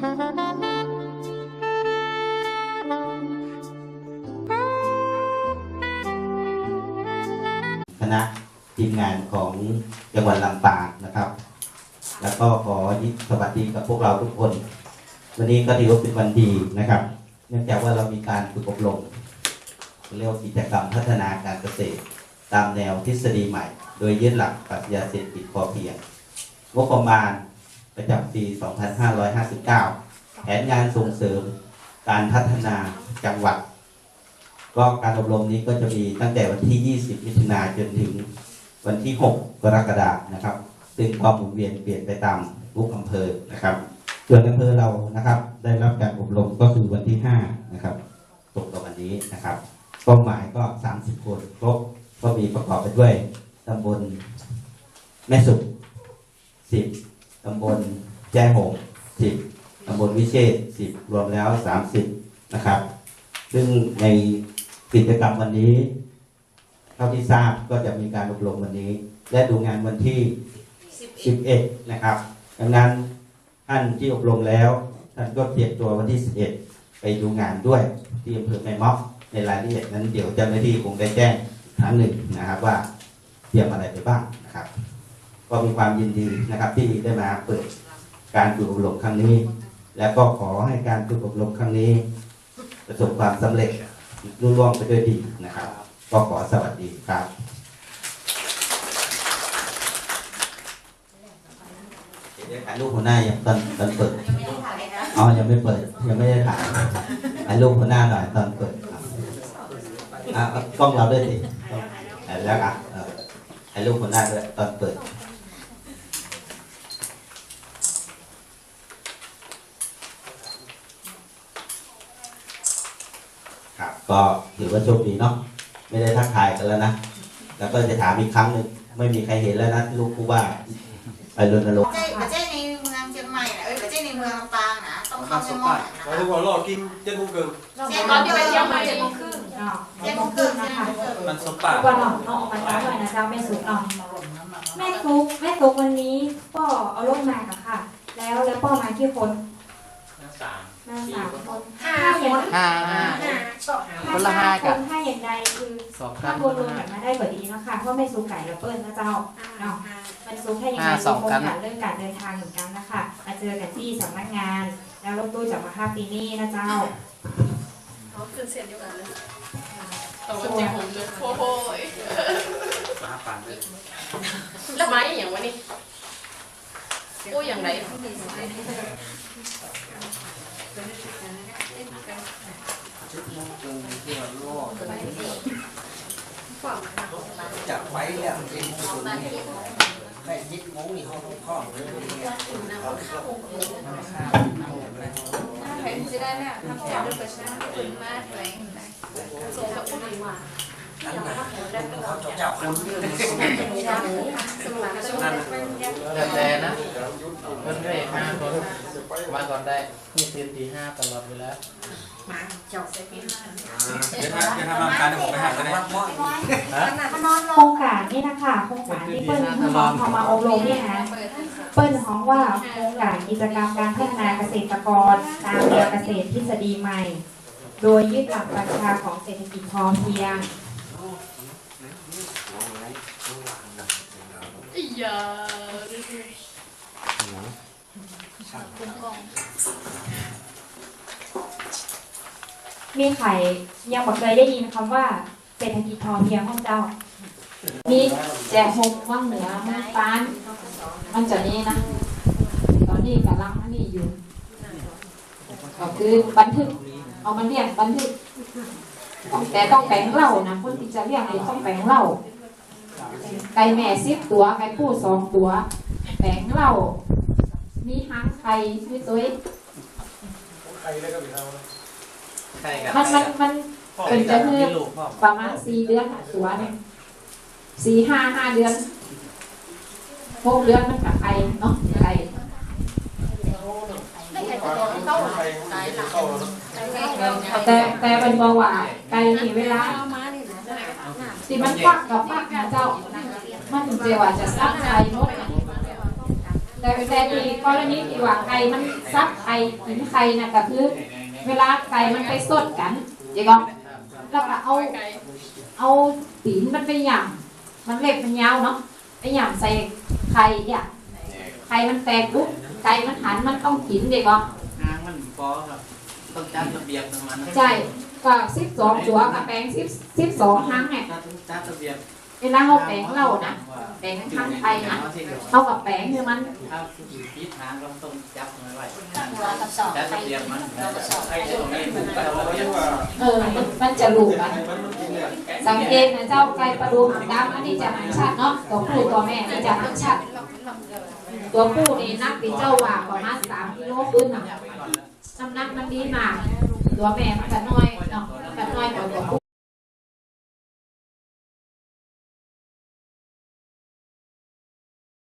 คณะทีมงานของจังหวัดลำปางนะครับ แล้วก็ขอยิสวัสดีกับพวกเราทุกคน วันนี้ก็ถือว่าเป็นวันดีนะครับ เนื่องจากว่าเรามีการฝึกอบรมเรียกว่ากิจกรรมพัฒนาการเกษตร ตามแนวทฤษฎีใหม่ โดยยึดหลักปรัชญาเศรษฐกิจพอเพียงงบประมาณ ประจำปี 2559 แผนงานส่งเสริมการพัฒนาจังหวัด ก็การอบรมนี้ก็จะมีตั้งแต่วันที่ 20 มิถุนายนจนถึงวันที่ 6 กรกฎาคมนะครับ ซึ่งความหมุนเวียนเปลี่ยนไปตามทุกอำเภอนะครับ ส่วนอำเภอเรานะครับ ได้รับการอบรมก็คือวันที่ 5 นะครับตกกับวันนี้นะครับเป้าหมายก็ 30 คนครบก็มีประกอบไปด้วยตำบลแม่สุข10 ตำบลแจ้หง10ตำบลวิเชษ10รวมแล้ว30นะครับ ซึ่งในกิจกรรมวันนี้เท่าที่ทราบก็จะมีการอบรมวันนี้ และดูงานวันที่11นะครับ ดังนั้นท่านที่อบรมแล้ว ท่านก็เตรียมตัววันที่11ไปดูงานด้วยที่อำเภอแม่ม็อกในรายละเอียดนั้นเดี๋ยวเจ้าหน้าที่คงได้แจ้งครั้งหนึ่งนะครับว่าเตรียมอะไรไปบ้างนะครับ ก็มีความยินดีนะครับที่ได้มาเปิดการฝึกอบรมครั้งนี้ และก็ขอให้การฝึกอบรมครั้งนี้ ประสบความสำเร็จรุ่ร่วงไปด้วยดีนะครับ ก็ขอสวัสดีครับเดี๋ยวถ่ายรูปหัวหน้ายังตอนตอนเปิดอ๋อยังไม่เปิดยังไม่ได้ถ่ายถ่ายรูปหัวหน้าหน่อยตอนเปิดอะกล้องเราด้วยสิแล้วอะถ่ายรูปหัวหน้าด้วยตอนเปิด ครับ ก็ถือว่าโชคดีเนาะไม่ได้ทักทายกันแล้วนะ แล้วก็จะถามอีกครั้งหนึ่งไม่มีใครเห็นแล้วนะลูกผู้ว่าไปรณรงค์ประเทศประเทศในเมืองเชียงใหม่นะเอ้ยประเทศในเมืองลำปางนะต้องเข้ามาไปสหมปาดหมายถึงว่ารอกินเจ็ดโมงครึ่งเชียงใหม่เดียวเชีเชียยงงใหใหม่ม่เจ็เจ็ดดโมโมงงคครึ่รึ่งงเนาะเจ็ดโมงครึ่งนะคะมันสปาก่อนเนาะเนาะออกมาจ้าหน่อยนะเจ้าแม่สุกเนาะแม่ฟุกแม่ฟุกวันนี้ก็เอาลูกมาค่ะค่ะ แล้วแล้วพ่อมากี่คนมาสามคนห้าถ้าอย่างห้า ห้าคนละห้าคกันนถ้าอย่างใดคือสองถ้ารวมรวมกันมาได้กว่าดีเนาะค่ะเพราะแม่ซุกไก่และเปิ้ลนะเจ้า เนาะ มันซุกแค่ยังไงมีโครงการเรื่องการเดินทางเหมือนกันนะคะมาเจอกันที่สำนักงาน แล้วรถตู้จากมาห้าปีนี้นะเจ้า เขาคือเสียงเดียวกันเลยแต่ว่าเจ็บผมเลยโอ้โหยมาปั่นเลยแล้วไม้อย่างวะนี่โอ้ยอย่างไร จับไว้แล้วเป็นคนนี้แม่ยิดมงนี่เขาต้องข้อเลยแผนจะได้เนี่ยทำแผนด้วยประชาชนมากเลยส่งกับผู้ดีว่า นั่นน่ะเขาจะจับคนเรื่องสมัครก็ต้องแต่แต่นะเพิ่นได้ห้าคนมาก่อนได้นี่เตรียมตีห้าตลอดเวลาเดี๋ยวถ้าเดี๋ยวถ้ามาการเดี๋ยวผมไปหากันนะโครงการนี่นะคะโครงการที่เปิ้ลพอพอมาอบรมเนี่ยนะเปิ้ลฮ้องว่าโครงการกิจกรรมการพัฒนาเกษตรกรตามแนวเกษตรทฤษฎีใหม่ โดยยึดหลักปรัชญาของเศรษฐกิจพอเพียง อีหยามีใครยังบอกเคยได้ยินคำว่าเศรษฐกิจพอเพียงของเจ้ามีแจกหกว่างเหนือมืองปานมันจะนี้นะ ตอนนี้กำลังอันนี้อยู่ก็คือบันทึก เอามาเรียงบันทึก ต้องแต่ต้องแปลงเหล่านะคนที่จะเรียกเลยต้องแปลงเหล่าไก่แม่สิบตัวไก่ผู้สองตัว แปลงเหล่ามีหางไข่มีตัวใครกับมันมันมันเป็นจะคือลูกพ่อประมาณสี่เดือนอะตัวหนึงสี่ห้าห้าเดือนหกเดือนมันกับไก่เนาะไก่ ไม่ใช่ตัวเข้าตายหลัง แต่แต่เป็นบอกว่าไก่นี่เวลาที่มันฟักกับฟักนะเจ้า มันถึงจว่าจะซักไข่หมดแต่แต่ที่กรณีที่ว่าไก่มันซักไข่กินไข่นะก็คือ เวลาไก่มันไปสดกันเจ๊ก็แล้วก็เอาเอาตีนมันไปหย่ำมันเล็บมันยาวเนาะไปหย่ำใส่ไข่เนี่ยไข่มันแตกปุ๊บไก่มันหันมันต้องกินเจ๊ก็ ฟอครับต้องจัดระเบียบของมันใช่ก็สิบสองตัวกับแปลงสิบสิบสองครั้งเนี่ยถ้าต้องจัดระเบียบเวลาเขาแปลงเหล้านะแปลงข้างไทยนะเขากับแปลงคือมันถ้าอยู่ที่ทางเราต้องจับมันไว้หัวกับสองจัดไประเบียบมันหัวกับสองไอ้ตรงนี้ถูกจัดระเบียบเออมันมันจะลูกกันสังเกตนะเจ้าไก่ประดูหางดำอันนี้จะหางชัดเนาะตัวผู้ตัวแม่นี่จะหางชัดตัวผู้นี่นักตีเจ้าว่าประมาณสามกิโลขึ้นน่ะ น้ำหนักมันดีมากตัวแม่มันก็น้อยเนาะมัดน้อยกว่าตัวผู้